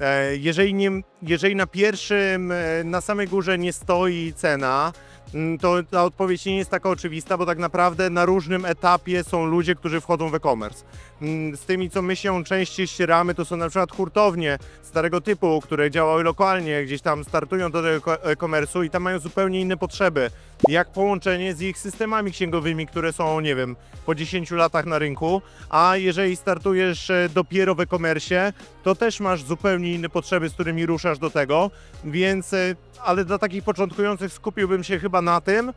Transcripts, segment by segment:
E, Jeżeli, nie, jeżeli na pierwszym, e, na samej górze nie stoi cena, mm, to ta odpowiedź nie jest taka oczywista, bo tak naprawdę na różnym etapie są ludzie, którzy wchodzą w e-commerce. Mm, Z tymi, co my się częściej ścieramy, to są na przykład hurtownie starego typu, które działały lokalnie, gdzieś tam startują do tego e-commerce'u i tam mają zupełnie inne potrzeby, jak połączenie z ich systemami księgowymi, które są, nie wiem, po 10 latach na rynku, a jeżeli startujesz e, dopiero w e-commerce, to też masz zupełnie inne potrzeby, z którymi ruszasz do tego, więc, e, ale dla takich początkujących skupiłbym się chyba na tym,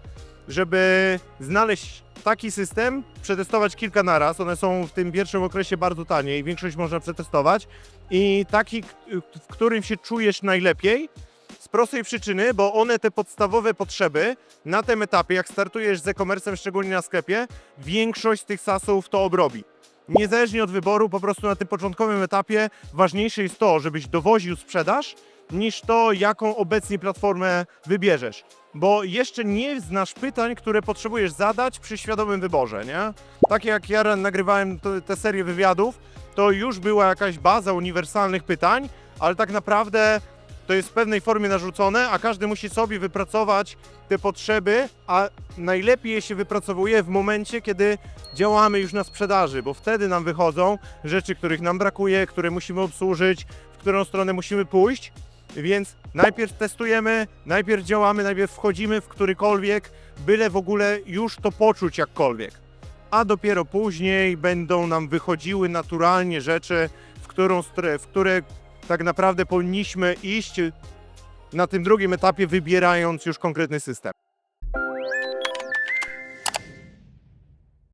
żeby znaleźć taki system, przetestować kilka naraz. One są w tym pierwszym okresie bardzo tanie i większość można przetestować. I taki, w którym się czujesz najlepiej, z prostej przyczyny, bo one te podstawowe potrzeby na tym etapie, jak startujesz z e-commerce'em, szczególnie na sklepie, większość z tych sasów to obrobi. Niezależnie od wyboru, po prostu na tym początkowym etapie ważniejsze jest to, żebyś dowoził sprzedaż, niż to, jaką obecnie platformę wybierzesz. Bo jeszcze nie znasz pytań, które potrzebujesz zadać przy świadomym wyborze, nie? Tak jak ja nagrywałem tę serię wywiadów, to już była jakaś baza uniwersalnych pytań, ale tak naprawdę to jest w pewnej formie narzucone, a każdy musi sobie wypracować te potrzeby, a najlepiej je się wypracowuje w momencie, kiedy działamy już na sprzedaży, bo wtedy nam wychodzą rzeczy, których nam brakuje, które musimy obsłużyć, w którą stronę musimy pójść. Więc najpierw testujemy, najpierw działamy, najpierw wchodzimy w którykolwiek, byle w ogóle już to poczuć jakkolwiek. A dopiero później będą nam wychodziły naturalnie rzeczy, w, którą, w które tak naprawdę powinniśmy iść na tym drugim etapie, wybierając już konkretny system.